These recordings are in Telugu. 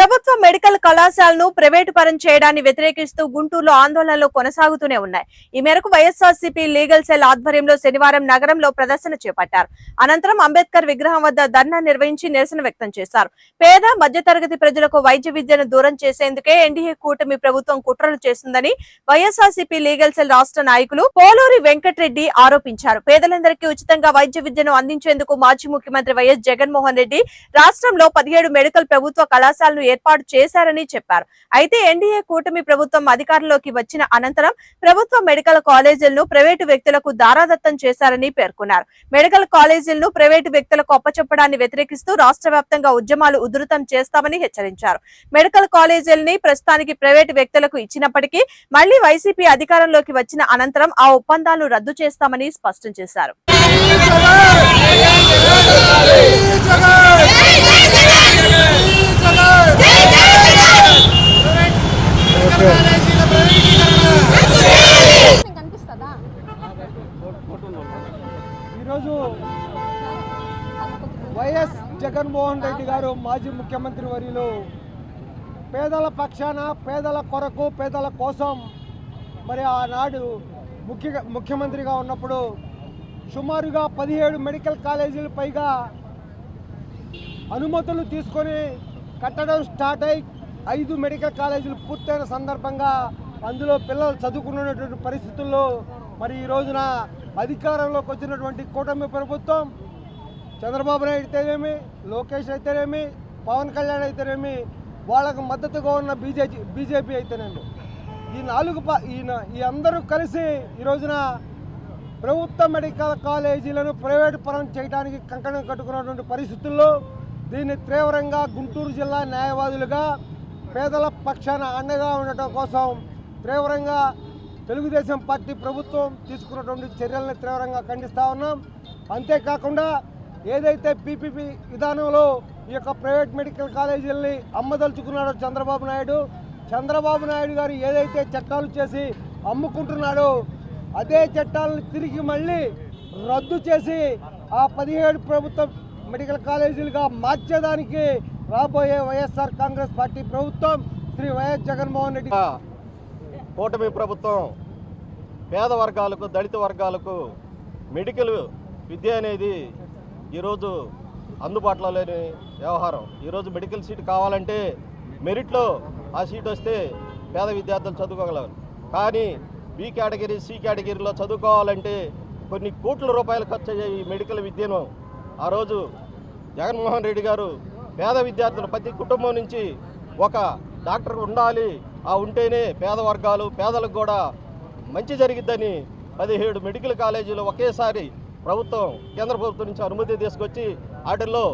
ప్రభుత్వ మెడికల్ కళాశాలను ప్రైవేటు పరం చేయడాన్ని వ్యతిరేకిస్తూ గుంటూరులో ఆందోళనలు కొనసాగుతూనే ఉన్నాయి. ఈ మేరకు వైఎస్ఆర్సీపీ లీగల్ సెల్ ఆధ్వర్యంలో శనివారం నగరంలో ప్రదర్శన చేపట్టారు. అనంతరం అంబేద్కర్ విగ్రహం వద్ద ధర్నా నిర్వహించి నిరసన వ్యక్తం చేశారు. పేద మధ్యతరగతి ప్రజలకు వైద్య విద్యను దూరం చేసేందుకే ఎన్డీఏ కూటమి ప్రభుత్వం కుట్రలు చేస్తుందని వైఎస్ఆర్సీపీ లీగల్ సెల్ రాష్ట్ర నాయకులు పోలూరి వెంకటరెడ్డి ఆరోపించారు. పేదలందరికీ ఉచితంగా వైద్య విద్యను అందించేందుకు మాజీ ముఖ్యమంత్రి వైఎస్ జగన్మోహన్ రెడ్డి రాష్ట్రంలో పదిహేడు మెడికల్ ప్రభుత్వ కళాశాలను ఏర్పాటు చేశారని చెప్పారు. అయితే ఎన్డీఏ కూటమి ప్రభుత్వం అధికారంలోకి వచ్చిన అనంతరం ప్రభుత్వ మెడికల్ కాలేజీలను ప్రైవేటు వ్యక్తులకు దారాదత్తం చేశారని పేర్కొన్నారు. మెడికల్ కాలేజీలను ప్రైవేటు వ్యక్తులకు అప్పచెప్పడాన్ని వ్యతిరేకిస్తూ రాష్ట్ర వ్యాప్తంగా ఉద్యమాలు ఉధృతం చేస్తామని హెచ్చరించారు. మెడికల్ కాలేజీలని ప్రస్తుతానికి ప్రైవేటు వ్యక్తులకు ఇచ్చినప్పటికీ మళ్ళీ వైసీపీ అధికారంలోకి వచ్చిన అనంతరం ఆ ఒప్పందాలను రద్దు చేస్తామని స్పష్టం చేశారు. వైఎస్ జగన్మోహన్ రెడ్డి గారు మాజీ ముఖ్యమంత్రి వర్యులు పేదల పక్షాన పేదల కొరకు పేదల కోసం మరి ఆనాడు ముఖ్య ముఖ్యమంత్రిగా ఉన్నప్పుడు సుమారుగా పదిహేడు మెడికల్ కాలేజీలు పైగా అనుమతులు తీసుకొని కట్టడం స్టార్ట్ అయి ఐదు మెడికల్ కాలేజీలు పూర్తయిన సందర్భంగా అందులో పిల్లలు చదువుకున్నటువంటి పరిస్థితుల్లో మరి ఈ రోజున అధికారంలోకి వచ్చినటువంటి కూటమి ప్రభుత్వం చంద్రబాబు నాయుడు అయితేనేమి లోకేష్ అయితేనేమి పవన్ కళ్యాణ్ అయితేనేమి వాళ్ళకు మద్దతుగా ఉన్న బీజేపీ బీజేపీ అయితేనేమి. ఈ నాలుగు ఈయన ఈ అందరూ కలిసి ఈ రోజున ప్రభుత్వ మెడికల్ కాలేజీలను ప్రైవేట్ పరం చేయడానికి కంకణం కట్టుకున్నటువంటి పరిస్థితుల్లో దీన్ని తీవ్రంగా గుంటూరు జిల్లా న్యాయవాదులుగా పేదల పక్షాన అండగా ఉండటం కోసం తీవ్రంగా తెలుగుదేశం పార్టీ ప్రభుత్వం తీసుకున్నటువంటి చర్యలను తీవ్రంగా ఖండిస్తూ ఉన్నాం. అంతేకాకుండా ఏదైతే పీపీపీ విధానంలో ఈ యొక్క ప్రైవేట్ మెడికల్ కాలేజీలని అమ్మదలుచుకున్నాడో చంద్రబాబు నాయుడు చంద్రబాబు నాయుడు గారు ఏదైతే చట్టాలు చేసి అమ్ముకుంటున్నాడో అదే చట్టాలను తిరిగి మళ్ళీ రద్దు చేసి ఆ పదిహేడు ప్రభుత్వ మెడికల్ కాలేజీలుగా మార్చేదానికి రాబోయే వైఎస్ఆర్ కాంగ్రెస్ పార్టీ ప్రభుత్వం శ్రీ వైఎస్ జగన్మోహన్ రెడ్డి కూటమి ప్రభుత్వం పేద వర్గాలకు దళిత వర్గాలకు మెడికల్ విద్య అనేది ఈరోజు అందుబాటులో లేని వ్యవహారం. ఈరోజు మెడికల్ సీట్ కావాలంటే మెరిట్లో ఆ సీట్ వస్తే పేద విద్యార్థులు చదువుకోగలరు. కానీ బి కేటగిరీ సి కేటగిరీలో చదువుకోవాలంటే కొన్ని కోట్ల రూపాయలు ఖర్చు అయ్యే ఈ మెడికల్ విద్యను ఆ రోజు జగన్మోహన్ రెడ్డి గారు పేద విద్యార్థులు ప్రతి కుటుంబం నుంచి ఒక డాక్టర్ ఉండాలి ఆ ఉంటేనే పేద వర్గాలు పేదలకు కూడా మంచి జరిగిద్దని పదిహేడు మెడికల్ కాలేజీలు ఒకేసారి ప్రభుత్వం కేంద్ర ప్రభుత్వం నుంచి అనుమతి తీసుకొచ్చి వాటిల్లో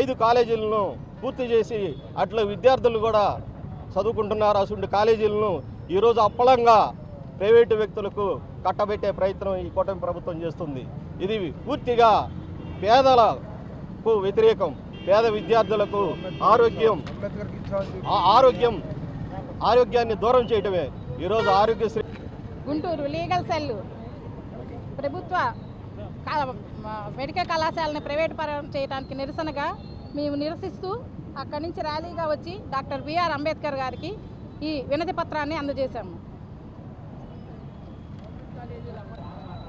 ఐదు కాలేజీలను పూర్తి చేసి అట్లా విద్యార్థులు కూడా చదువుకుంటున్నారు. అటువంటి కాలేజీలను ఈరోజు అప్పలంగా ప్రైవేటు వ్యక్తులకు కట్టబెట్టే ప్రయత్నం ఈ కూటమి ప్రభుత్వం చేస్తుంది. ఇది పూర్తిగా పేదలకు వ్యతిరేకం. పేద విద్యార్థులకు ఆరోగ్యం ఆరోగ్యం ఆరోగ్యాన్ని దూరం చేయడమే ఈరోజు ఆరోగ్యశ్రీ గుంటూరు లీగల్ సెల్ ప్రభుత్వ మెడికల్ కళాశాలని ప్రైవేట్ పరం చేయడానికి నిరసనగా మేము నిరసిస్తూ అక్కడి నుంచి ర్యాలీగా వచ్చి డాక్టర్ బిఆర్ అంబేద్కర్ గారికి ఈ వినతి పత్రాన్ని అందజేశాము.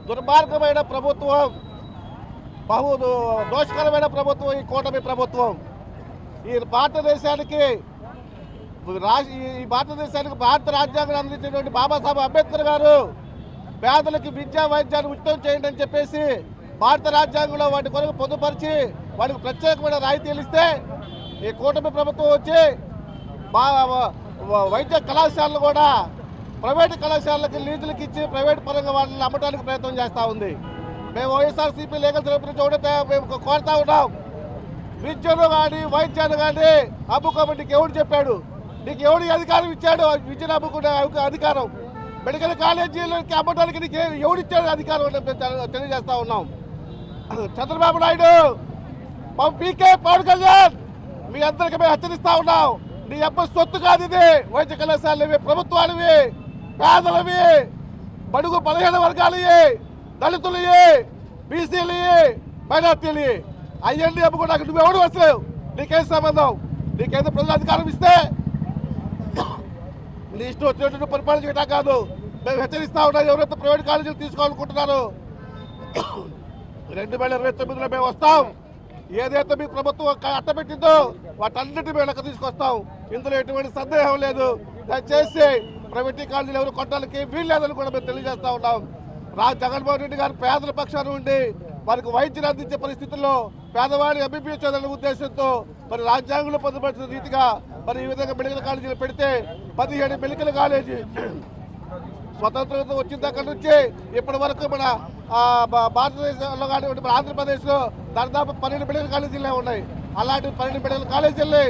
దుర్మార్గమైన ప్రభుత్వం బహు దోషకరమైన ప్రభుత్వం ఈ కూటమి ప్రభుత్వం. ఈ భారతదేశానికి ఈ భారతదేశానికి భారత రాజ్యాంగం అందించినటువంటి బాబాసాహెబ్ అంబేద్కర్ గారు పేదలకి విద్యా వైద్యాన్ని ఉచితం చేయండి అని చెప్పేసి భారత రాజ్యాంగంలో వాటి కొరకు పొందుపరిచి వాటికి ప్రత్యేకమైన రాయితీలు ఇస్తే ఈ కూటమి ప్రభుత్వం వచ్చి వ- వైద్య కళాశాలలు కూడా ప్రైవేట్ కళాశాలకి లీజులకు ఇచ్చి ప్రైవేట్ పరంగా వాళ్ళని అమ్మడానికి ప్రయత్నం చేస్తూ ఉంది. మేము వైఎస్ఆర్సీపీ లీగల్ తరపున మేము కోరుతా ఉన్నాం. విద్యను కానీ వైద్యాన్ని కానీ అబ్బు నీకు ఎవడు చెప్పాడు? నీకు ఎవడికి అధికారం ఇచ్చాడు విద్యను అమ్ముకునే అధికారం. మెడికల్ కాలేజీలో అమ్మడానికి నీకు ఎవడిచ్చాడు అధికారం అని తెలియజేస్తా ఉన్నాం. చంద్రబాబు నాయుడు మా పీకే పవన్ కళ్యాణ్ మీ అందరికీ మేము హెచ్చరిస్తా ఉన్నాం. నీ అబ్బ సొత్తు కాదు ఇది. వైద్య కళాశాలవి ప్రభుత్వాలవి పేదలవి బడుగు బలహీన వర్గాలవి దళితులవి బీసీలవి మైనార్టీలు అవన్నీ అమ్ముకోవడానికి నువ్వు ఎవడు వస్తలేవు నీకేం సంబంధం? నీకైతే ప్రజలు అధికారం ఇస్తే నీ ఇష్టం వచ్చినట్టు పరిపాలన చేయటం కాదు. మేము హెచ్చరిస్తా ఉన్నాం ఎవరైతే ప్రైవేట్ కాలేజీలు తీసుకోవాలనుకుంటున్నారో. రెండు వేల ఇరవై తొమ్మిదిలో మేము వస్తాం. ఏదైతే మీ ప్రభుత్వం క- అట్టబెట్టిందో వాటన్నిటి మేము వెనక తీసుకొస్తాం. ఇందులో ఎటువంటి సందేహం లేదు. దయచేసి ప్రైవేట్ కాలేజీలు ఎవరు కొట్టడానికి వీల్లేదని కూడా మేము తెలియజేస్తా ఉన్నాం. రా జగన్మోహన్ రెడ్డి గారు పేదల పక్షాన ఉండి వారికి వైద్యం అందించే పరిస్థితుల్లో పేదవాడి ఎంబీబీఎస్ చదవాలనే ఉద్దేశంతో మరి రాజ్యాంగంలో పొందబడిన రీతిగా మరి ఈ విధంగా మెడికల్ కాలేజీలు పెడితే పదిహేడు మెడికల్ కాలేజీ స్వతంత్రత వచ్చిన దగ్గర నుంచి ఇప్పటి వరకు మన భారతదేశంలో కానీ మన ఆంధ్రప్రదేశ్లో దాదాపు పన్నెండు మెడికల్ కాలేజీలే ఉన్నాయి. అలాంటి పన్నెండు మెడికల్ కాలేజీల్ని